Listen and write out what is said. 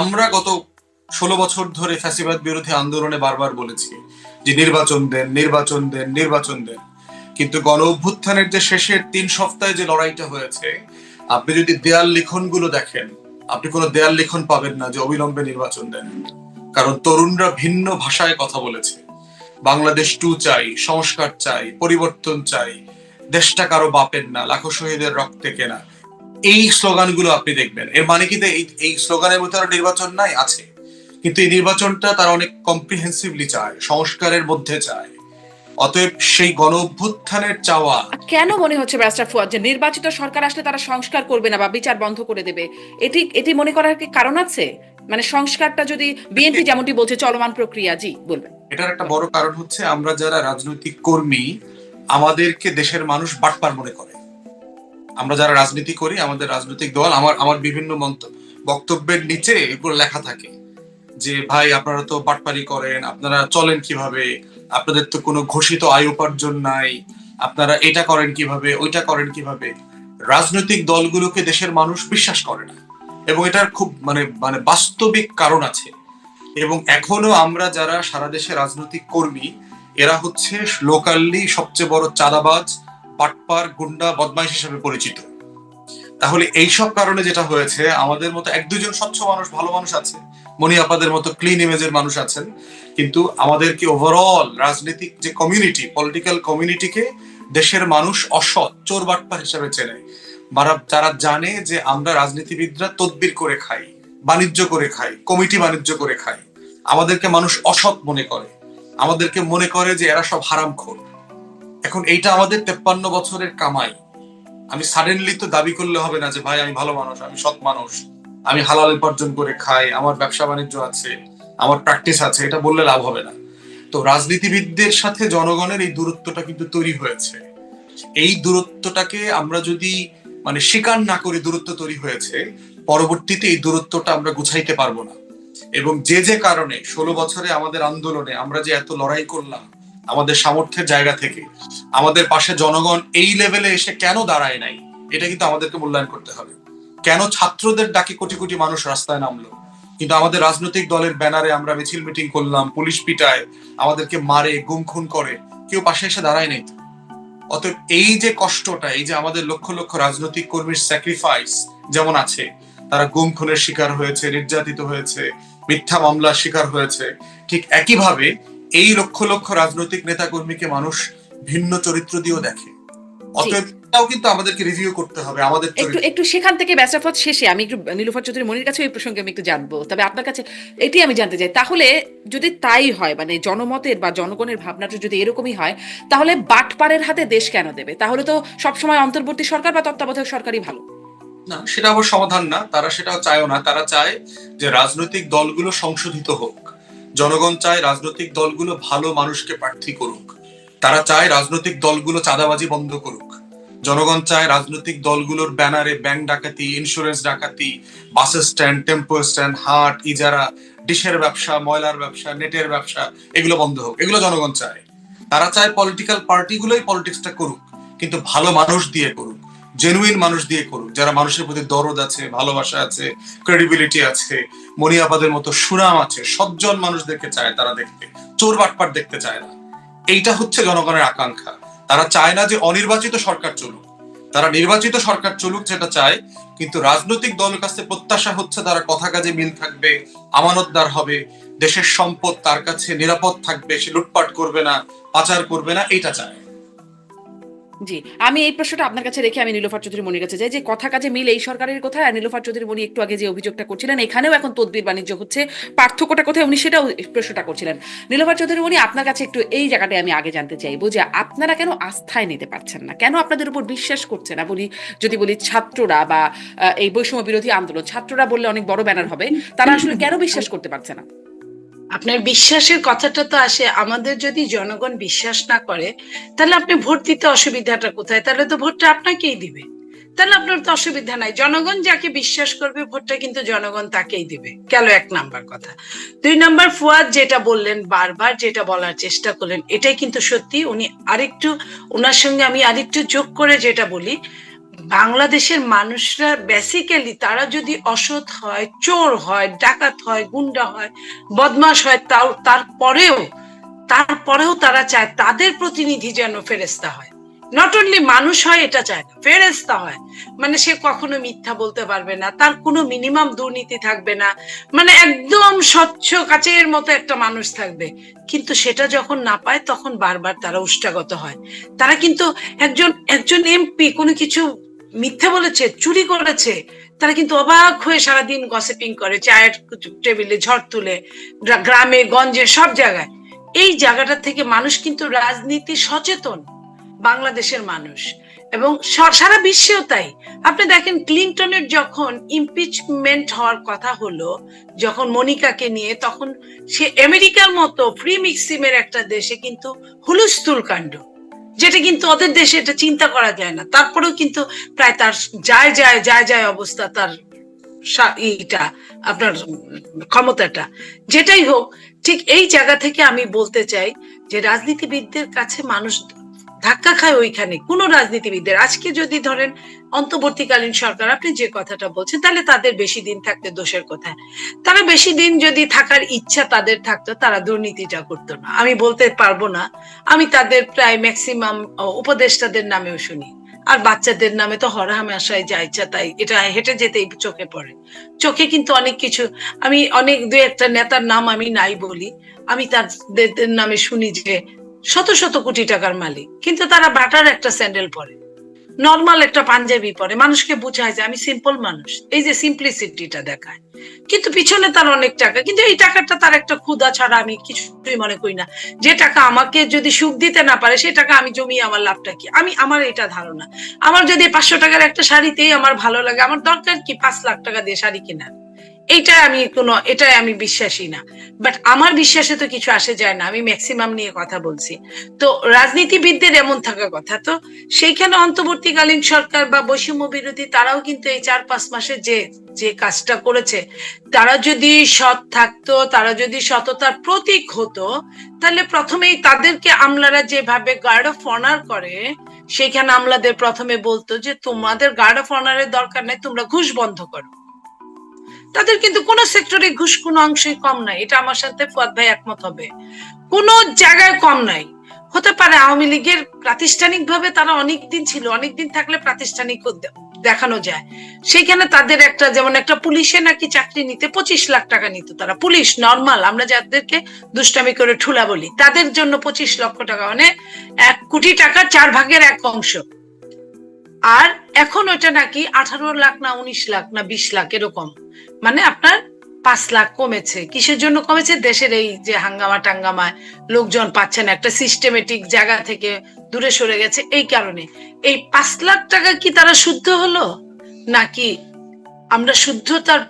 আমরা গত ষোলো বছর ধরে ফ্যাসিবাদ বিরোধী আন্দোলনে বারবার বলেছি যে নির্বাচন দেন নির্বাচন দেন নির্বাচন দেন। কিন্তু গণ অভ্যুত্থানের যে শেষের তিন সপ্তাহে যে লড়াইটা হয়েছে, আপনি যদি দেয়াল লিখনগুলো দেখেন, আপনি কোনো দেয়াল লিখন পাবেন না যে অবিলম্বে নির্বাচন দেন। কারণ তরুণরা ভিন্ন ভাষায় কথা বলেছে। বাংলাদেশ টু চাই, সংস্কার চাই, পরিবর্তন চাই দেশটা কারও বাপের না, লাখো শহীদের রক্তে কেনা। এই স্লোগানগুলো আপনি দেখবেন। এর মানে কি এই স্লোগানের মধ্যে আরও নির্বাচন নাই? আছে। কিন্তু এই নির্বাচনটা তারা অনেক কম্প্রিহেন্সিভলি চায় সংস্কারের মধ্যে চায়। অতএব সেই গণ অভ্যুত্থানের চাওয়া কেন মনে হচ্ছে ব্যারিস্টার ফুয়াদ যে নির্বাচিত সরকার আসলে তারা সংস্কার করবে না বা বিচার বন্ধ করে দেবে? এটি এটি মনে করার কি কারণ আছে? মানে সংস্কারটা যদি বিএনপি যেমনটি বলছে চলমান প্রক্রিয়া জি বলবেন। এটার একটা বড় কারণ হচ্ছে আমরা যারা রাজনৈতিক কর্মী আমাদেরকে দেশের মানুষ বাটপার মনে করে। আমরা যারা রাজনীতি করি, আমাদের রাজনৈতিক দল, আমার আমার বিভিন্ন বক্তব্যের নিচে এগুলো লেখা থাকে যে, ভাই, আপনারা তো বাটপারি করেন, আপনারা চলেন কীভাবে? আপনাদের তো কোনো ঘোষিত আয় উপার্জন নাই, আপনারা এটা করেন কীভাবে, ওইটা করেন কীভাবে? রাজনৈতিক দলগুলোকে দেশের মানুষ বিশ্বাস করে না। এবং এটার খুব মানে মানে বাস্তবিক কারণ আছে। এবং এখনও আমরা যারা সারা দেশে রাজনৈতিক কর্মী, এরা হচ্ছে লোকালি সবচেয়ে বড় চাঁদাবাজ পাটপার গুন্ডা, বদমাইশ হিসেবে পরিচিত। তাহলে এইসব কারণে যেটা হয়েছে, আমাদের মতো এক দুজন স্বচ্ছ মানুষ, ভালো মানুষ আছে মনি আপাদের মতো ক্লিন ইমেজের মানুষ আছেন, কিন্তু আমাদেরকে ওভারঅল রাজনৈতিক যে কমিউনিটি পলিটিক্যাল কমিউনিটিকে দেশের মানুষ অসৎ, চোর বাটপার হিসেবে চেনে। যারা জানে যে আমরা রাজনীতিবিদরা তদবির করে খাই, বাণিজ্য করে খাই, কমিটি বাণিজ্য করে খাই, আমাদেরকে মানুষ অসৎ মনে করে। আমাদেরকে মনে করে যে এরা সব হারামখোর। এখন এইটা আমাদের তেপ্পান্ন বছরের কামাই। আমি সাডেনলি তো দাবি করলে হবে না যে, ভাই, আমি ভালো মানুষ, আমি সৎ মানুষ, আমি হালাল উপার্জন করে খাই, আমার ব্যবসা বাণিজ্য আছে, আমার প্র্যাকটিস আছে, এটা বললে লাভ হবে না। তো রাজনীতিবিদদের সাথে জনগণের এই দূরত্বটা কিন্তু তৈরি হয়েছে। এই দূরত্বটাকে আমরা যদি মানে স্বীকার না করে দূরত্ব তৈরি হয়েছে, পরবর্তীতে এই দূরত্বটা আমরা গুছাইতে পারব না। এবং যে যে কারণে ষোলো বছরে আমাদের আন্দোলনে আমরা যে এত লড়াই করলাম আমাদের সামর্থ্যের জায়গা থেকে। আমাদের পাশে জনগণ এই লেভেলে এসে কেন দাঁড়ায় নাই? এটা কিন্তু আমাদেরকে মূল্যায়ন করতে হবে। কেন ছাত্রদের ডাকে কোটি কোটি মানুষ রাস্তায় নামলো? কিন্তু আমাদের রাজনৈতিক দলের ব্যানারে আমরা মিছিল মিটিং করলাম, পুলিশ পিটায়, আমাদেরকে মারে, গুম খুন করে। কেউ পাশে এসে দাঁড়ায় নাই অতএব এই যে কষ্টটা, এই যে আমাদের লক্ষ লক্ষ রাজনৈতিক কর্মীর স্যাক্রিফাইস যেমন আছে, তারা গুম খুনের শিকার হয়েছে, নির্যাতিত হয়েছে, মিথ্যা মামলার শিকার হয়েছে, ঠিক একইভাবে এই লক্ষ লক্ষ রাজনৈতিক নেতা কর্মীকে মানুষ ভিন্ন চরিত্র দিয়েও দেখে। অতএব এটাও কিন্তু আমাদেরকে রিভিউ করতে হবে আমাদের একটু একটু সেখান থেকে ফুয়াদ শেষে আমি একটু নীলুফার চৌধুরী মনির কাছে এই প্রসঙ্গে আমি একটু জানব। তবে আপনার কাছে এটি আমি জানতে চাই তাহলে যদি তাই হয় মানে জনমতের বা জনগণের ভাবনাটা যদি এরকমই হয় তাহলে বাটপাড়ের হাতে দেশ কেন দেবে? তাহলে তো সবসময় অন্তর্বর্তী সরকার বা তত্ত্বাবধায়ক সরকারই ভালো। না সেটা আবার সমাধান না তারা সেটাও চায়ও না। তারা চায় যে রাজনৈতিক দলগুলো সংশোধিত হোক। জনগণ চায় রাজনৈতিক দলগুলো ভালো মানুষকে প্রার্থী করুক। তারা চায় রাজনৈতিক দলগুলো চাঁদাবাজি বন্ধ করুক। জনগণ চায় রাজনৈতিক দলগুলোর ব্যানারে ব্যাংক ডাকাতি ইন্স্যুরেন্স ডাকাতি, বাস স্ট্যান্ড টেম্পো স্ট্যান্ড হাট, ইজারা, ডিশের ব্যবসা, ময়লার ব্যবসা, নেটের ব্যবসা, এগুলো বন্ধ হোক। এগুলো জনগণ চায়। তারা চায় পলিটিক্যাল পার্টিগুলোই পলিটিক্সটা করুক, কিন্তু ভালো মানুষ দিয়ে করুক। জেনুইন মানুষ দিয়ে করুক, যারা মানুষের প্রতি দরদ আছে, ভালোবাসা আছে ক্রেডিবিলিটি আছে মনিয়াবাদের মতো সুনাম আছে, সজ্জন মানুষদেরকে চায় তারা দেখতে, চোর বাটপাট দেখতে চায় না। এইটা হচ্ছে জনগণের আকাঙ্ক্ষা। তারা চায় না যে অনির্বাচিত সরকার চলুক। তারা নির্বাচিত সরকার চলুক যেটা চায়, কিন্তু রাজনৈতিক দলের কাছে প্রত্যাশা হচ্ছে তারা কথা কাজে মিল থাকবে, আমানতদার হবে, দেশের সম্পদ তার কাছে নিরাপদ থাকবে, সে লুটপাট করবে না, পাচার করবে না এটা চায়। জি, আমি এই প্রশ্নটা আপনার কাছে রেখে আমি নীলোফার চৌধুরী মনির কাছে যাই। যে কথা কাজে মিল এই সরকারের কোথায়? আর নীলোফার চৌধুরী মনি একটু আগে যে অভিযোগটা করছিলেন, এখানেও এখন তদবির বাণিজ্য হচ্ছে, পার্থক্যটা কোথায় উনি সেটাও প্রশ্নটা করছিলেন। নীলোফার চৌধুরী মনি, আপনার কাছে একটু এই জায়গাটায় আমি আগে জানতে চাইব যে আপনারা কেন আস্থায় নিতে পারছেন না? কেন আপনাদের উপর বিশ্বাস করছে না বলি, যদি বলি ছাত্ররা বা এই বৈষম্য বিরোধী আন্দোলন, ছাত্ররা বললে অনেক বড় ব্যানার হবে, তারা আসলে কেন বিশ্বাস করতে পারছে না? আপনার বিশ্বাসের কথাটা তো আসে, আমাদের যদি জনগণ বিশ্বাস না করে, তাহলে আপনি ভোট দিতে অসুবিধাটা কোথায়? তাহলে তো ভোটটা আপনাকেই দিবে। তাহলে আপনার তো অসুবিধা নাই। জনগণ যাকে বিশ্বাস করবে, ভোটটা কিন্তু জনগণ তাকেই দিবে। গেল এক নাম্বার কথা। দুই নাম্বার, ফুয়াদ যেটা বললেন বারবার, যেটা বলার চেষ্টা করলেন, এটাই কিন্তু সত্যি। উনি আরেকটু ওনার সঙ্গে আমি আরেকটু যোগ করে যেটা বলি বাংলাদেশের মানুষরা বেসিক্যালি তারা যদি অসৎ হয়, চোর হয়, ডাকাত হয়, গুন্ডা হয় বদমাস হয়, তাও তারপরেও তারপরেও তারা চায় তাদের প্রতিনিধি যেন ফেরেস্তা হয়। নট অনলি মানুষ হয়, এটা চায় না ফেরেস্তা হয়। মানে সে কখনো মিথ্যা বলতে পারবে না, তার কোনো মিনিমাম দুর্নীতি থাকবে না। মানে একদম স্বচ্ছ কাচের মতো একটা মানুষ থাকবে। কিন্তু সেটা যখন না পায়, তখন বারবার তারা উষ্টাগত হয়। তারা কিন্তু একজন একজন এমপি কোনো কিছু মিথ্যে বলেছে, চুরি করেছে, তারা কিন্তু অবাক হয়ে সারাদিন গসিপিং করে, চায়ের টেবিলে ঝড় তুলে, গ্রা- গ্রামে, গঞ্জে, সব জায়গায়। এই জায়গাটা থেকে মানুষ কিন্তু রাজনীতি সচেতন, বাংলাদেশের মানুষ। এবং সারা বিশ্বেও তাই। আপনি দেখেন ক্লিন্টনের যখন ইমপিচমেন্ট হওয়ার কথা হলো, যখন মনিকাকে নিয়ে, তখন সে আমেরিকার মতো ফ্রি মিক্সিমের একটা দেশে কিন্তু হুলুস্থুল কাণ্ড যেটা কিন্তু ওদের দেশে এটা চিন্তা করা যায় না। তারপরেও কিন্তু প্রায় তার যায় যায় যায় যায় অবস্থা তার সা- ইটা, আপনার ক্ষমতাটা। যেটাই হোক, ঠিক এই জায়গা থেকে আমি বলতে চাই যে রাজনীতিবিদদের কাছে মানুষ ধাক্কা খায় ওইখানে। কোনো রাজনীতিবিদদের। আজকে যদি ধরেন অন্তর্বর্তীকালীন সরকার, আপনি যে কথাটা বলছেন, তাহলে তাদের বেশি দিন থাকতে দোষের কোথায়? তারা বেশি দিন যদি থাকার ইচ্ছা তাদের থাকতো, তারা দুর্নীতিটা করতো না। আমি বলতে পারব না, আমি তাদের প্রায় ম্যাক্সিমাম উপদেষ্টাদের নামেও শুনি। আর বাচ্চাদের নামে তো হরহামেশায় যা ইচ্ছা তাই, এটা হেঁটে যেতেই চোখে পড়ে। চোখে কিন্তু অনেক কিছু, আমি অনেক দু একটা নেতার নাম আমি নাই বলি। আমি তাদের নামে শুনি যে শত শত কোটি টাকার মালিক, কিন্তু তারা বাটার একটা স্যান্ডেল পরে। নর্মাল একটা পাঞ্জাবি পরে, মানুষকে বুঝায় যে আমি সিম্পল মানুষ। এই যে সিম্পলিসিটিটা দেখায়। কিন্তু পিছনে তার অনেক টাকা, কিন্তু এই টাকাটা তার একটা ক্ষুদা ছাড়া আমি কিছুই মনে করি না। যে টাকা আমাকে যদি সুখ দিতে না পারে সেই টাকা আমি জমি আমার লাভটা কি? আমি, আমার এটা ধারণা। আমার যদি পাঁচশো টাকার একটা শাড়িতেই আমার ভালো লাগে, আমার দরকার কি পাঁচ লাখ টাকা দিয়ে শাড়ি কেনা এইটা আমি কোনো, এটাই আমি বিশ্বাসী না। বাট আমার বিশ্বাসে তো কিছু আসে যায় না, আমি ম্যাক্সিমাম নিয়ে কথা বলছি। তো রাজনীতিবিদদের এমন থাকা কথা। তো সেইখানে অন্তর্বর্তীকালীন সরকার বা বৈষম্য বিরোধী তারাও কিন্তু এই চার পাঁচ মাসে যে যে কাজটা করেছে, তারা যদি সৎ থাকতো, তারা যদি সততার প্রতীক হতো, তাহলে প্রথমেই তাদেরকে আমলারা যেভাবে গার্ড অফ অনার করে, সেইখানে আমলাদের প্রথমে বলতো যে, তোমাদের গার্ড অফ অনারের দরকার নাই, তোমরা ঘুষ বন্ধ করো। তাদের কিন্তু কোন সেক্টরে ঘুষ কোনো অংশই কম নাই। এটা আমার সাথে ফুয়াদ ভাই একমত হবে। কোন জায়গায় কম নাই। হতে পারে আওয়ামী লীগের প্রাতিষ্ঠানিক ভাবে তারা অনেক দিন ছিল অনেক দিন থাকলে প্রাতিষ্ঠানিক দেখানো যায়। সেখানে তাদের একটা যেমন একটা পুলিশে নাকি চাকরি নিতে পঁচিশ লাখ টাকা নিত তারা। পুলিশ, নর্মাল, আমরা যাদেরকে দুষ্টামি করে ঠুলা বলি, তাদের জন্য পঁচিশ লক্ষ টাকা মানে এক কোটি টাকা চার ভাগের এক অংশ। আর এখন ওটা নাকি আঠারো লাখ না উনিশ লাখ না বিশ লাখ এরকম। মানে আপনার পাঁচ লাখ কমেছে। কিসের জন্য কমেছে? দেশের এই যে হাঙ্গামা টাঙ্গামায় লোকজন পাচ্ছে না। একটা সিস্টেমেটিক জায়গা থেকে দূরে সরে গেছে এই কারণে। এই পাঁচ লাখ টাকা কি তারা শুদ্ধ হলো? নাকি আমরা শুদ্ধতার